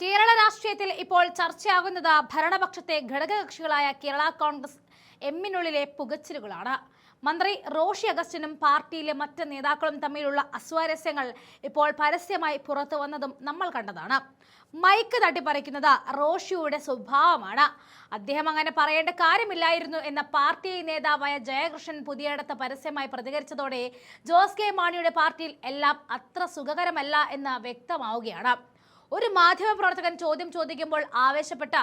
കേരള രാഷ്ട്രീയത്തിൽ ഇപ്പോൾ ചർച്ചയാകുന്നത് ഭരണപക്ഷത്തെ ഘടകകക്ഷികളായ കേരള കോൺഗ്രസ് എമ്മിനുള്ളിലെ പുകച്ചിലുകളാണ്. മന്ത്രി റോഷി അഗസ്റ്റിനും പാർട്ടിയിലെ മറ്റ് നേതാക്കളും തമ്മിലുള്ള അസ്വാരസ്യങ്ങൾ ഇപ്പോൾ പരസ്യമായി പുറത്തു വന്നതും നമ്മൾ കണ്ടതാണ്. മൈക്ക് തട്ടിപ്പറിക്കുന്നത് റോഷിയുടെ സ്വഭാവമാണ്. അദ്ദേഹം അങ്ങനെ പറയേണ്ട കാര്യമില്ലായിരുന്നു എന്ന പാർട്ടി നേതാവായ ജയകൃഷ്ണൻ പുതിയടത്ത് പരസ്യമായി പ്രതികരിച്ചതോടെ ജോസ് കെ മാണിയുടെ പാർട്ടിയിൽ എല്ലാം അത്ര സുഖകരമല്ല എന്ന് വ്യക്തമാവുകയാണ്. ഒരു മാധ്യമ പ്രവർത്തകൻ ചോദ്യം ചോദിക്കുമ്പോൾ ആവേശപ്പെട്ട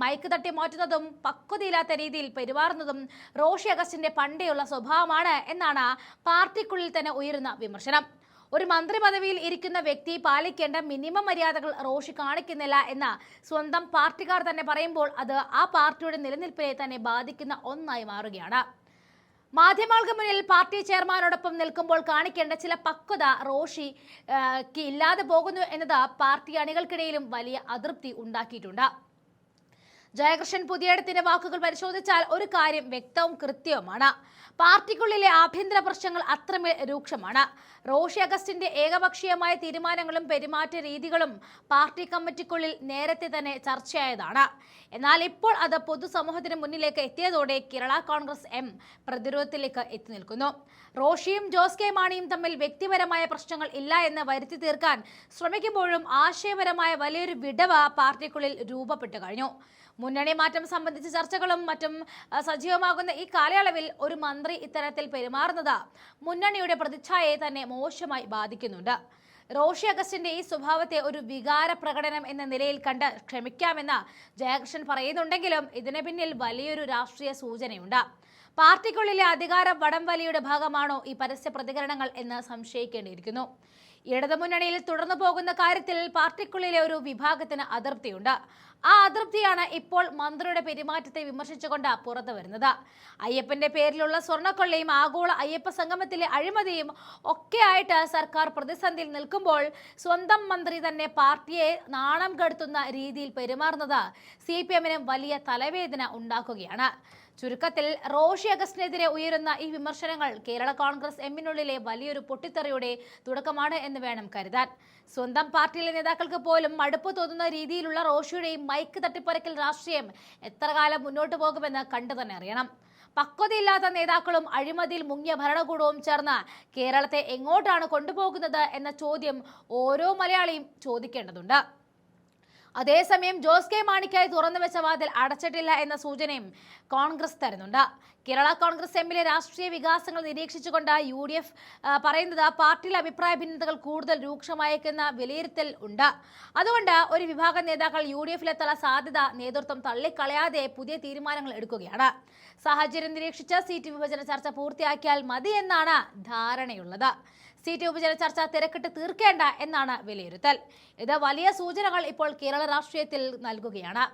മൈക്ക് തട്ടി മാറ്റുന്നതും പക്വതയില്ലാത്ത രീതിയിൽ പെരുമാറുന്നതും റോഷി അഗസ്റ്റിന്റെ പണ്ടേയുള്ള സ്വഭാവമാണ് എന്നാണ് പാർട്ടിക്കുള്ളിൽ തന്നെ ഉയരുന്ന വിമർശനം. ഒരു മന്ത്രി പദവിയിൽ ഇരിക്കുന്ന വ്യക്തി പാലിക്കേണ്ട മിനിമം മര്യാദകൾ റോഷി കാണിക്കുന്നില്ല എന്ന സ്വന്തം പാർട്ടിക്കാർ തന്നെ പറയുമ്പോൾ അത് ആ പാർട്ടിയുടെ നിലനിൽപ്പിനെ തന്നെ ബാധിക്കുന്ന ഒന്നായി മാറുകയാണ്. മാധ്യമങ്ങൾക്ക് മുന്നിൽ പാർട്ടി ചെയർമാനോടൊപ്പം നിൽക്കുമ്പോൾ കാണിക്കേണ്ട ചില പക്വത റോഷി ഇല്ലാതെ പോകുന്നു എന്നത് പാർട്ടി അണികൾക്കിടയിലും വലിയ അതൃപ്തി ഉണ്ടാക്കിയിട്ടുണ്ട്. ജയകൃഷ്ണൻ പുതിയടത്തിന്റെ വാക്കുകൾ പരിശോധിച്ചാൽ ഒരു കാര്യം വ്യക്തവും കൃത്യവുമാണ്. പാർട്ടിക്കുള്ളിലെ ആഭ്യന്തര പ്രശ്നങ്ങൾ അത്രമേൽ രൂക്ഷമാണ്. റോഷി അഗസ്റ്റിന്റെ ഏകപക്ഷീയമായ തീരുമാനങ്ങളും പെരുമാറ്റ രീതികളും പാർട്ടി കമ്മിറ്റിക്കുള്ളിൽ നേരത്തെ തന്നെ ചർച്ചയായതാണ്. എന്നാൽ ഇപ്പോൾ അത് പൊതുസമൂഹത്തിന് മുന്നിലേക്ക് എത്തിയതോടെ കേരള കോൺഗ്രസ് എം പ്രതിരോധത്തിലേക്ക് എത്തി നിൽക്കുന്നു. റോഷിയും ജോസ് കെ മാണിയും തമ്മിൽ വ്യക്തിപരമായ പ്രശ്നങ്ങൾ ഇല്ല എന്ന് വരുത്തി തീർക്കാൻ ശ്രമിക്കുമ്പോഴും ആശയപരമായ വലിയൊരു വിടവ് പാർട്ടിക്കുള്ളിൽ രൂപപ്പെട്ടു കഴിഞ്ഞു. മുന്നണി മാറ്റം സംബന്ധിച്ച ചർച്ചകളും മറ്റും സജീവമാകുന്ന ഈ കാലയളവിൽ ഒരു മന്ത്രി ഇത്തരത്തിൽ പെരുമാറുന്നത് മുന്നണിയുടെ പ്രതിച്ഛായയെ തന്നെ മോശമായി ബാധിക്കുന്നുണ്ട്. റോഷി അഗസ്റ്റിന്റെ ഈ സ്വഭാവത്തെ ഒരു വികാര പ്രകടനം എന്ന നിലയിൽ കണ്ട് ക്ഷമിക്കാമെന്ന് ജയകൃഷ്ണൻ പറയുന്നുണ്ടെങ്കിലും ഇതിന് പിന്നിൽ വലിയൊരു രാഷ്ട്രീയ സൂചനയുണ്ട്. പാർട്ടിക്കുള്ളിലെ അധികാര വടംവലിയുടെ ഭാഗമാണോ ഈ പരസ്യ പ്രതികരണങ്ങൾ എന്ന് സംശയിക്കേണ്ടിയിരിക്കുന്നു. ഇടതുമുന്നണിയിൽ തുടർന്നു പോകുന്ന കാര്യത്തിൽ പാർട്ടിക്കുള്ളിലെ ഒരു വിഭാഗത്തിന് അതൃപ്തിയുണ്ട് ആ അതൃപ്തിയാണ് ഇപ്പോൾ മന്ത്രിയുടെ പെരുമാറ്റത്തെ വിമർശിച്ചുകൊണ്ട് പുറത്തു വരുന്നത്. അയ്യപ്പന്റെ പേരിലുള്ള സ്വർണക്കൊള്ളയും ആഗോള അയ്യപ്പ സംഗമത്തിലെ അഴിമതിയും ഒക്കെയായിട്ട് സർക്കാർ പ്രതിസന്ധിയിൽ നിൽക്കുമ്പോൾ സ്വന്തം മന്ത്രി തന്നെ പാർട്ടിയെ നാണം കെടുത്തുന്ന രീതിയിൽ പെരുമാറുന്നത് സി വലിയ തലവേദന ഉണ്ടാക്കുകയാണ്. ചുരുക്കത്തിൽ റോഷി അഗസ്റ്റിനെതിരെ ഉയരുന്ന ഈ വിമർശനങ്ങൾ കേരള കോൺഗ്രസ് എമ്മിനുള്ളിലെ വലിയൊരു പൊട്ടിത്തെറിയുടെ തുടക്കമാണ് എന്ന് വേണം കരുതാൻ. സ്വന്തം പാർട്ടിയിലെ നേതാക്കൾക്ക് പോലും മടുപ്പ് തോന്നുന്ന രീതിയിലുള്ള റോഷിയുടെയും മൈക്ക് തട്ടിപ്പറക്കൽ രാഷ്ട്രീയം എത്ര കാലം മുന്നോട്ട് പോകുമെന്ന് കണ്ടു തന്നെ അറിയണം. പക്വതയില്ലാത്ത നേതാക്കളും അഴിമതിയിൽ മുങ്ങിയ ഭരണകൂടവും ചേർന്ന് കേരളത്തെ എങ്ങോട്ടാണ് കൊണ്ടുപോകുന്നത് എന്ന ചോദ്യം ഓരോ മലയാളിയും ചോദിക്കേണ്ടതുണ്ട്. അതേസമയം ജോസ് കെ മാണിക്കായി തുറന്നു വെച്ച വാതിൽ അടച്ചിട്ടില്ല എന്ന സൂചനയും കോൺഗ്രസ് തരുന്നുണ്ട്. കേരള കോൺഗ്രസ് എമ്മിലെ രാഷ്ട്രീയ വികാസങ്ങൾ നിരീക്ഷിച്ചുകൊണ്ട് യു ഡി എഫ് പറയുന്നത് പാർട്ടിയിലെ അഭിപ്രായ ഭിന്നതകൾ കൂടുതൽ രൂക്ഷമായേക്കുന്ന വിലയിരുത്തൽ ഉണ്ട്. അതുകൊണ്ട് ഒരു വിഭാഗം നേതാക്കൾ യു ഡി എഫിലെത്തുള്ള സാധ്യത നേതൃത്വം തള്ളിക്കളയാതെ പുതിയ തീരുമാനങ്ങൾ എടുക്കുകയാണ്. സാഹചര്യം നിരീക്ഷിച്ച സീറ്റ് വിഭജന ചർച്ച പൂർത്തിയാക്കിയാൽ മതി എന്നാണ് ധാരണയുള്ളത്. സീറ്റ് വിഭജന ചർച്ച തിരക്കിട്ട് തീർക്കേണ്ട എന്നാണ് വിലയിരുത്തൽ. ഇത് വലിയ സൂചനകൾ ഇപ്പോൾ കേരള രാഷ്ട്രീയത്തിൽ നൽകുകയാണ്.